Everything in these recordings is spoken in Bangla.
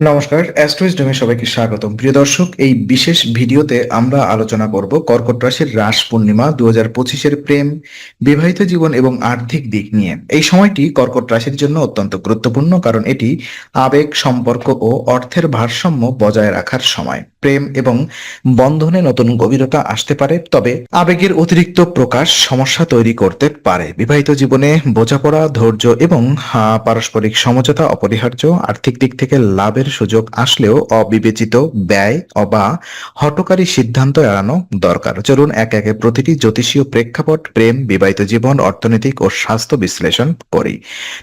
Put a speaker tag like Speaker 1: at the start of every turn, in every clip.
Speaker 1: নমস্কার অ্যাস্ট্রোইজডমে সবাইকে স্বাগতম। প্রিয় দর্শক, এই বিশেষ ভিডিওতে আমরা আলোচনা করব কর্কট রাশির রাস পূর্ণিমা দু হাজার পঁচিশের প্রেম, বিবাহিত জীবন এবং আর্থিক দিক নিয়ে। এই সময়টি কর্কট রাশির জন্য অত্যন্ত গুরুত্বপূর্ণ কারণ এটি আবেগ, সম্পর্ক ও অর্থের ভারসাম্য বজায় রাখার সময়। প্রেম এবং বন্ধনে নতুন গভীরতা আসতে পারে, তবে আবেগের অতিরিক্ত প্রকাশ সমস্যা তৈরি করতে পারে। বিবাহিত জীবনে বোঝাপড়া, ধৈর্য এবং পারস্পরিক সমঝোতা অপরিহার্য। আর্থিক দিক থেকে লাভের সুযোগ আসলেও অবিবেচিত ব্যয় বা হটকারী সিদ্ধান্ত এড়ানো দরকার। চলুন এক একে প্রতিটি জ্যোতিষীয় প্রেক্ষাপট, প্রেম, বিবাহিত জীবন, অর্থনৈতিক ও স্বাস্থ্য বিশ্লেষণ করি।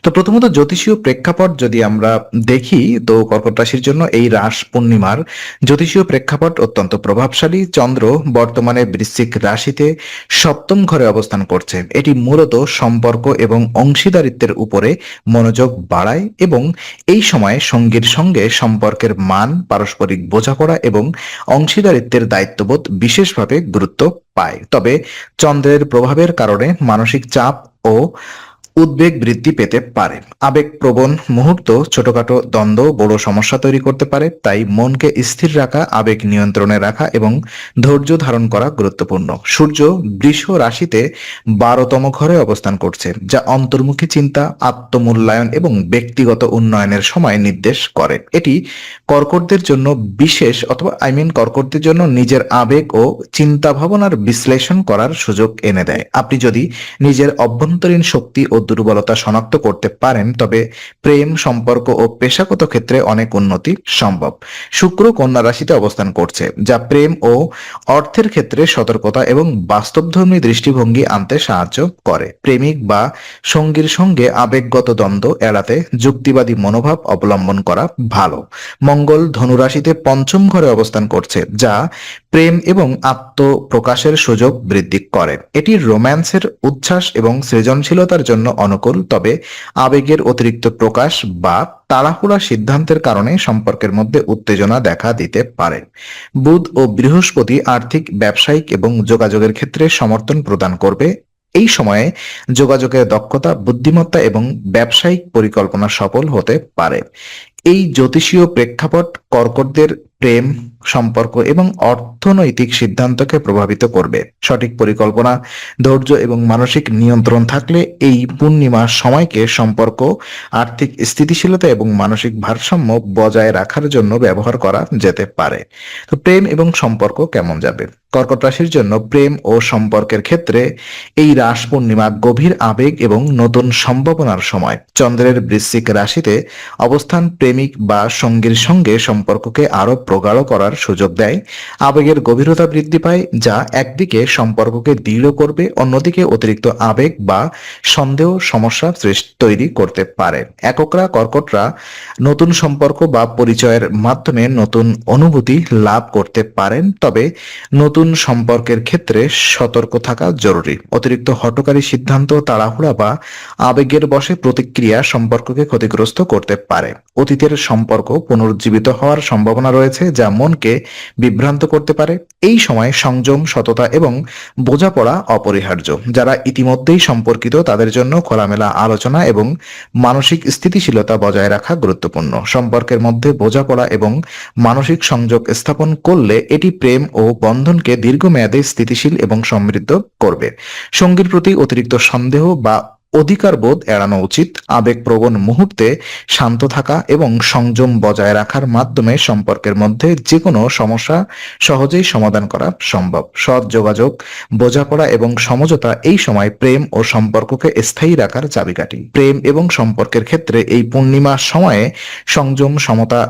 Speaker 1: তো প্রথমত জ্যোতিষীয় প্রেক্ষাপট যদি আমরা দেখি, তো কর্কট রাশির জন্য এই রাস পূর্ণিমার জ্যোতিষীয় প্রেক্ষাপট অত্যন্ত প্রভাবশালী। চন্দ্র বর্তমানে বৃশ্চিক রাশিতে সপ্তম ঘরে অবস্থান করছে। এটি মূলত সম্পর্ক এবং অংশীদারিত্বের উপরে মনোযোগ বাড়ায় এবং এই সময়ে সঙ্গীর সঙ্গে সম্পর্কের মান, পারস্পরিক বোঝাপড়া এবং অংশীদারিত্বের দায়িত্ববোধ বিশেষভাবে গুরুত্ব পায়। তবে চন্দ্রের প্রভাবের কারণে মানসিক চাপ ও উদ্বেগ বৃদ্ধি পেতে পারে। আবেগপ্রবণ মুহূর্ত, ছোটখাটো দ্বন্দ্ব, বড় সমস্যা তৈরি করতে পারে, তাই মনকে স্থির রাখা, আবেগ নিয়ন্ত্রণে রাখা এবং ধৈর্য ধারণ করা গুরুত্বপূর্ণ। সূর্য বৃষ রাশিতে বারোতম ঘরে অবস্থান করছে, যা অন্তর্মুখী চিন্তা, আত্মমূল্যায়ন এবং ব্যক্তিগত উন্নয়নের সময় নির্দেশ করে। এটি কর্কটদের জন্য বিশেষ অথবা, আই মিন কর্কটদের জন্য নিজের আবেগ ও চিন্তা ভাবনার বিশ্লেষণ করার সুযোগ এনে দেয়। আপনি যদি নিজের অভ্যন্তরীণ শক্তি ও দুর্বলতা শনাক্ত করতে পারেন, তবে প্রেম, সম্পর্ক ও পেশাগত ক্ষেত্রে অনেক উন্নতি সম্ভব। শুক্র কন্যা রাশিতে অবস্থান করছে, যা প্রেম ও অর্থের ক্ষেত্রে সতর্কতা এবং বাস্তবধর্মী দৃষ্টিভঙ্গি আনতে সাহায্য করে। প্রেমিক বা সঙ্গীর সঙ্গে আবেগগত দ্বন্দ্ব এড়াতে যুক্তিবাদী মনোভাব অবলম্বন করা ভালো। মঙ্গল ধনুরাশিতে পঞ্চম ঘরে অবস্থান করছে, যা প্রেম এবং আত্মপ্রকাশের সুযোগ বৃদ্ধি করে। এটি রোম্যান্সের উচ্ছ্বাস এবং সৃজনশীলতার জন্য অনুকূল, তবে আবেগের অতিরিক্ত প্রকাশ বা তাড়াহুড়া সিদ্ধান্তের কারণে সম্পর্কের মধ্যে উত্তেজনা দেখা দিতে পারে। বুধ ও বৃহস্পতি আর্থিক, ব্যবসায়িক এবং যোগাযোগের ক্ষেত্রে সমর্থন প্রদান করবে। এই সময়ে যোগাযোগের দক্ষতা, বুদ্ধিমত্তা এবং ব্যবসায়িক পরিকল্পনা সফল হতে পারে। এই জ্যোতিষীয় প্রেক্ষাপট কর্কটদের প্রেম, সম্পর্ক এবং অর্থনৈতিক সিদ্ধান্তকে প্রভাবিত করবে। সঠিক পরিকল্পনা, ধৈর্য এবং মানসিক নিয়ন্ত্রণ থাকলে এই পূর্ণিমার সময়কে সম্পর্ক, আর্থিক স্থিতিশীলতা এবং মানসিক ভারসাম্য বজায় রাখার জন্য ব্যবহার করা যেতে পারে। তো প্রেম এবং সম্পর্ক কেমন যাবে? কর্কট রাশির জন্য প্রেম ও সম্পর্কের ক্ষেত্রে এই রাস পূর্ণিমা গভীর আবেগ এবং নতুন সম্ভাবনার সময়। চন্দ্রের বৃশ্চিক রাশিতে অবস্থান প্রেমিক বা সঙ্গীর সঙ্গে সম্পর্ককে আরও প্রগাঢ় করার সুযোগ দেয়। আবেগের গভীরতা বৃদ্ধি পায়, যা একদিকে সম্পর্ককে দৃঢ় করবে, অন্যদিকে অতিরিক্ত আবেগ বা সন্দেহ, সমস্যা তৈরি করতে পারে। এককরা কর্কটরা নতুন সম্পর্ক বা পরিচয়ের মাধ্যমে নতুন অনুভূতি লাভ করতে পারেন, তবে নতুন সম্পর্কের ক্ষেত্রে সতর্ক থাকা জরুরি। অতিরিক্ত হটকারী সিদ্ধান্ত, তাড়াহুড়া বা আবেগের বশে প্রতিক্রিয়া সম্পর্ককে ক্ষতিগ্রস্ত করতে পারে। অতীতের সম্পর্ক পুনরুজ্জীবিত হওয়ার সম্ভাবনা রয়েছে, যা মনকে বিভ্রান্ত করতে পারে। এই সময় সংযম, সততা এবং বোঝাপড়া অপরিহার্য। যারা ইতিমধ্যেই সম্পর্কিত, তাদের জন্য খোলামেলা আলোচনা এবং মানসিক স্থিতিশীলতা বজায় রাখা গুরুত্বপূর্ণ। সম্পর্কের মধ্যে বোঝাপড়া এবং মানসিক সংযোগ স্থাপন করলে এটি প্রেম ও বন্ধনকে দীর্ঘমেয়াদে স্থিতিশীল এবং সমৃদ্ধ করবে। সঙ্গীর প্রতি অতিরিক্ত সন্দেহ বা অধিকার বোধ এড়ানো উচিত, আবেগপ্রবণ মুহূর্তে শান্ত থাকা এবং সংযম বজায় রাখার মাধ্যমে সম্পর্কের মধ্যে যে কোনো সমস্যা সহজেই সমাধান করা সম্ভব। সৎ যোগাযোগ, বোঝাপড়া এবং সমঝোতা এই সময় প্রেম ও সম্পর্ককে স্থায়ী রাখার চাবিকাঠি। প্রেম এবং সম্পর্কের ক্ষেত্রে এই পূর্ণিমার সময়ে সংযম, সমতা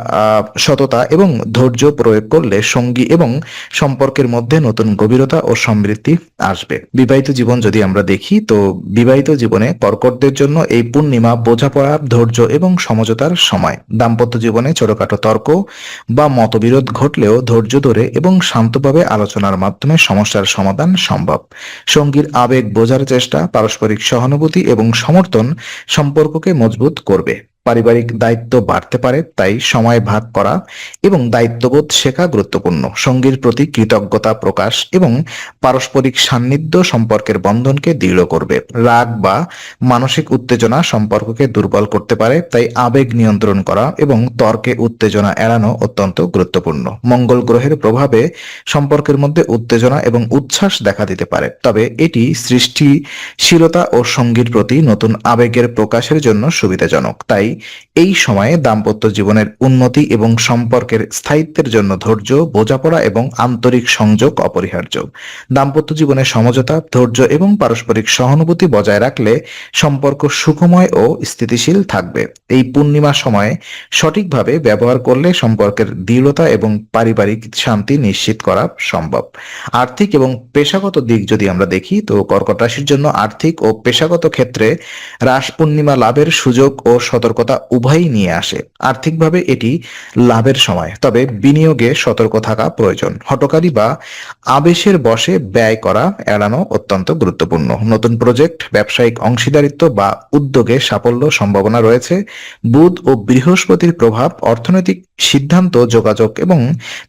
Speaker 1: সততা এবং ধৈর্য প্রয়োগ করলে সঙ্গী এবং সম্পর্কের মধ্যে নতুন গভীরতা ও সমৃদ্ধি আসবে। বিবাহিত জীবন যদি আমরা দেখি, তো বিবাহিত জীবনে কর্কটদের জন্য এই পূর্ণিমা বোঝাপড়া, ধৈর্য এবং সমঝোতার সময়। দাম্পত্য জীবনে ছোটখাটো তর্ক বা মতবিরোধ ঘটলেও ধৈর্য ধরে এবং শান্তভাবে আলোচনার মাধ্যমে সমস্যার সমাধান সম্ভব। সঙ্গীর আবেগ বোঝার চেষ্টা পারস্পরিক সহানুভূতি এবং সমর্থন সম্পর্ককে মজবুত করবে। পারিবারিক দায়িত্ব বাড়তে পারে, তাই সময় ভাগ করা এবং দায়িত্ববোধ শেখা গুরুত্বপূর্ণ। সঙ্গীর প্রতি কৃতজ্ঞতা প্রকাশ এবং পারস্পরিক সান্নিধ্য সম্পর্কের বন্ধনকে দৃঢ় করবে। রাগ বা মানসিক উত্তেজনা সম্পর্ককে দুর্বল করতে পারে, তাই আবেগ নিয়ন্ত্রণ করা এবং তর্কে উত্তেজনা এড়ানো অত্যন্ত গুরুত্বপূর্ণ। মঙ্গল গ্রহের প্রভাবে সম্পর্কের মধ্যে উত্তেজনা এবং উচ্ছ্বাস দেখা দিতে পারে, তবে এটি সৃষ্টিশীলতা ও সঙ্গীর প্রতি নতুন আবেগের প্রকাশের জন্য সুবিধাজনক। তাই এই সময়ে দাম্পত্য জীবনের উন্নতি এবং সম্পর্কের স্থায়িত্বের জন্য ধৈর্য, বোঝাপড়া এবং আন্তরিক সংযোগ অপরিহার্য। দাম্পত্য জীবনে সমঝোতা, ধৈর্য এবং পারস্পরিক সহানুভূতি বজায় রাখলে সম্পর্ক সুখময় ও স্থিতিশীল থাকবে। এই পূর্ণিমা সময়ে সঠিকভাবে ব্যবহার করলে সম্পর্কের দৃঢ়তা এবং পারিবারিক শান্তি নিশ্চিত করা সম্ভব। আর্থিক এবং পেশাগত দিক যদি আমরা দেখি, তো কর্কট রাশির জন্য আর্থিক ও পেশাগত ক্ষেত্রে রাস পূর্ণিমা লাভের সুযোগ ও সতর্কতা উভয়ই নিয়ে আসে। আর্থিকভাবে এটি লাভের সময়, তবে বিনিয়োগে সতর্ক থাকা প্রয়োজন। হটকারী বা আবেশের বশে ব্যয় করা এড়ানো অত্যন্ত গুরুত্বপূর্ণ। নতুন প্রজেক্ট, ব্যবসায়িক অংশীদারিত্ব বা উদ্যোগে সাফল্য সম্ভাবনা রয়েছে। বুধ ও বৃহস্পতির প্রভাব, অর্থনৈতিক সিদ্ধান্ত, যোগাযোগ এবং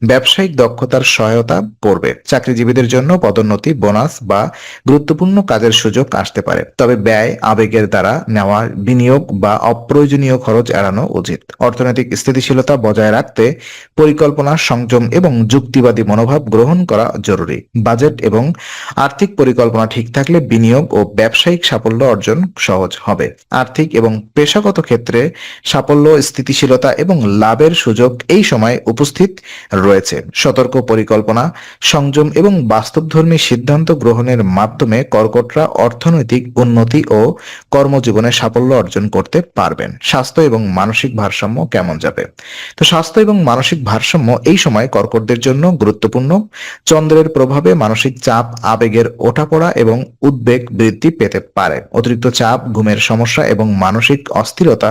Speaker 1: ব্যবসায়িক দক্ষতার সহায়তা করবে। চাকরিজীবীদের জন্য পদোন্নতি, বোনাস বা গুরুত্বপূর্ণ কাজের সুযোগ আসতে পারে। তবে ব্যয় আবেগের দ্বারা নেওয়া বিনিয়োগ বা অপ্রয়োজনীয় খরচ এড়ানো উচিত। অর্থনৈতিক স্থিতিশীলতা বজায় রাখতে পরিকল্পনা, সংযম এবং যুক্তিবাদী মনোভাব গ্রহণ করা জরুরি। বাজেট এবং আর্থিক পরিকল্পনা ঠিক থাকলে বিনিয়োগ ও ব্যবসায়িক সাফল্য অর্জন সহজ হবে। আর্থিক এবং পেশাগত ক্ষেত্রে সাফল্য, স্থিতিশীলতা এবং লাভের সুযোগ এই সময় উপস্থিত রয়েছে। সতর্ক পরিকল্পনা, সংযম এবং বাস্তবধর্মী সিদ্ধান্ত গ্রহণের মাধ্যমে কর্কটরা অর্থনৈতিক উন্নতি ও কর্মজীবনে সাফল্য অর্জন করতে পারবেন। স্বাস্থ্য এবং মানসিক ভারসাম্য কেমন যাবে? তো স্বাস্থ্য এবং মানসিক ভারসাম্য এই সময় কর্কটদের জন্য গুরুত্বপূর্ণ। চন্দ্রের প্রভাবে মানসিক চাপ, আবেগের ওঠাপড়া এবং উদ্বেগ বৃদ্ধি পেতে পারে। অতিরিক্ত চাপ, ঘুমের সমস্যা এবং মানসিক অস্থিরতা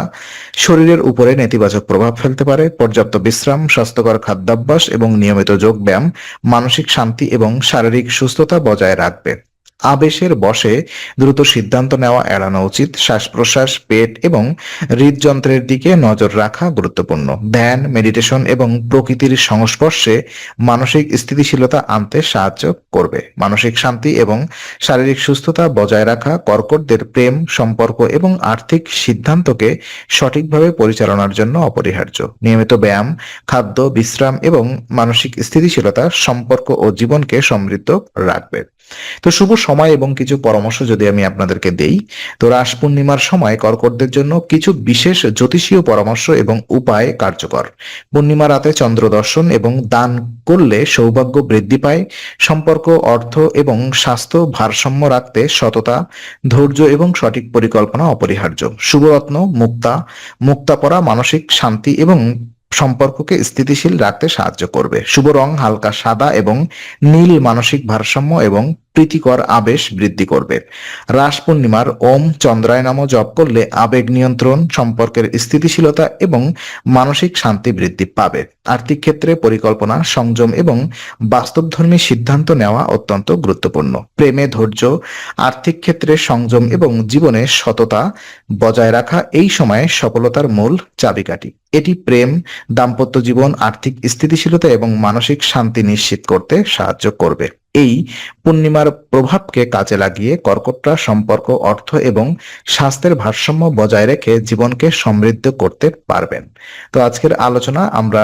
Speaker 1: শরীরের উপরে নেতিবাচক প্রভাব ফেলতে পারে। পর্যাপ্ত বিশ্রাম, স্বাস্থ্যকর খাদ্যাভ্যাস এবং নিয়মিত যোগ ব্যায়াম মানসিক শান্তি এবং শারীরিক সুস্থতা বজায় রাখবে। আবেশের বশে দ্রুত সিদ্ধান্ত নেওয়া, এড়ানো উচিত। শ্বাস প্রশ্বাস পেট এবং হৃদযন্ত্রের দিকে নজর রাখা গুরুত্বপূর্ণ। ধ্যান, মেডিটেশন এবং প্রকৃতির সংস্পর্শে মানসিক স্থিতিশীলতা আনতে সাহায্য করবে। মানসিক শান্তি এবং শারীরিক সুস্থতা বজায় রাখা, কর্কটদের প্রেম, সম্পর্ক এবং আর্থিক সিদ্ধান্তকে সঠিকভাবে পরিচালনার জন্য অপরিহার্য। নিয়মিত ব্যায়াম, খাদ্য, বিশ্রাম এবং মানসিক স্থিতিশীলতা সম্পর্ক ও জীবনকে সমৃদ্ধ রাখবে। তো শুভ সময় এবং কিছু পরামর্শ যদি আমি আপনাদেরকে দেই, তো রাস পূর্ণিমার সময় কর্কটদের জন্য কিছু বিশেষ জ্যোতিষীয় পরামর্শ এবং উপায় কার্যকর। পূর্ণিমা রাতে চন্দ্র দর্শন এবং দান করলে সৌভাগ্য বৃদ্ধি পায়, সম্পর্ক, অর্থ এবং স্বাস্থ্য ভারসাম্য রাখতে সততা, ধৈর্য এবং সঠিক পরিকল্পনা অপরিহার্য। শুভরত্ন, মুক্তা মুক্তা পরা মানসিক শান্তি এবং সম্পর্ককে স্থিতিশীল রাখতে সাহায্য করবে। শুভ রং হালকা সাদা এবং নীল মানসিক ভারসাম্য এবং প্রীতিকর আবেশ বৃদ্ধি করবে। রাস পূর্ণিমার ওম চন্দ্রায় নাম জপ করলে আবেগ নিয়ন্ত্রণ, সম্পর্কের স্থিতিশীলতা এবং মানসিক শান্তি বৃদ্ধি পাবে। আর্থিক ক্ষেত্রে পরিকল্পনা, সংযম এবং বাস্তবধর্মী সিদ্ধান্ত নেওয়া অত্যন্ত গুরুত্বপূর্ণ। প্রেমে ধৈর্য, আর্থিক ক্ষেত্রে সংযম এবং জীবনে সততা বজায় রাখা এই সময়ে সফলতার মূল চাবিকাঠি। এটি প্রেম, দাম্পত্য জীবন, আর্থিক স্থিতিশীলতা এবং মানসিক শান্তি নিশ্চিত করতে সাহায্য করবে। এই পূর্ণিমার প্রভাবকে কাজে লাগিয়ে কর্কটরা সম্পর্ক, অর্থ এবং স্বাস্থ্যের ভারসাম্য বজায় রেখে জীবনকে সমৃদ্ধ করতে পারবেন। তো আজকের আলোচনা আমরা